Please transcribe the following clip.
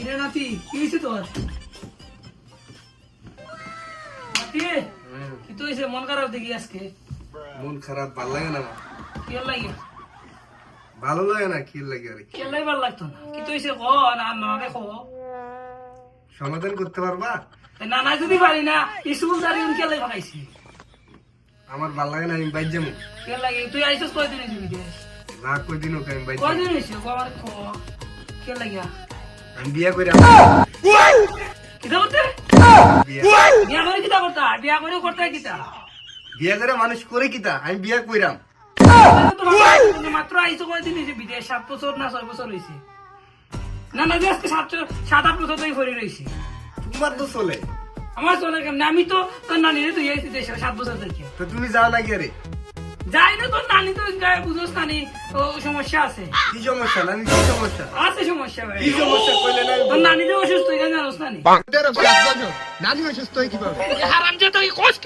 কিরে নাতি কি হয়েছে তোর? নাতি কি তো হয়েছে মন খারাপ দেখি আজকে। মন খারাপ ভালো লাগে না। কি লাগে? ভালো লাগে না কি লাগে আর? কি। কেলাই ভালো লাগতো না। কি তো হয়েছে ক না দেখো। সমাধান করতে পারবা? না না যদি পারি না স্কুল দাঁড়িয়ে ভাগাইছি? আমার ভালো লাগে না আমি বাইর যাব। কে লাগে? তুই আইসস কয়দিন হয়েছে না কয়দিন ওকে আমি বাইর কয়দিন হয়েছে ক আমার ক কে লাগিয়া আমি বিয়া করে কিতা করতে? বিয়া করে। কিতা করতা? বিয়া করে করতে কিতা? বিয়া করে মানুষ করে কিতা? আমি বিয়া কইরাম। মাত্র আইসো কয়দিন হয়েছে বিদেশ সাত বছর না ছয় বছর হয়েছে না না আজকে সাত সাত আট বছর তুই ফরি রয়েছি তোমার তো চলে। আমার চলে কেমন? আমি তো তোর তুই দেশে সাত বছর থেকে তো তুমি যাও গিয়ে রে। যাই না তোর নানি তো বুঝোস নানি ও সমস্যা আছে। কি সমস্যা? নানি কি সমস্যা? আছে সমস্যা ভাই। কি সমস্যা কইলে না তোর নানি যে অসুস্থ এখানে জানোস নানি। নানি অসুস্থ হয় কীভাবে? হারাম যে তুই কোষ কিতা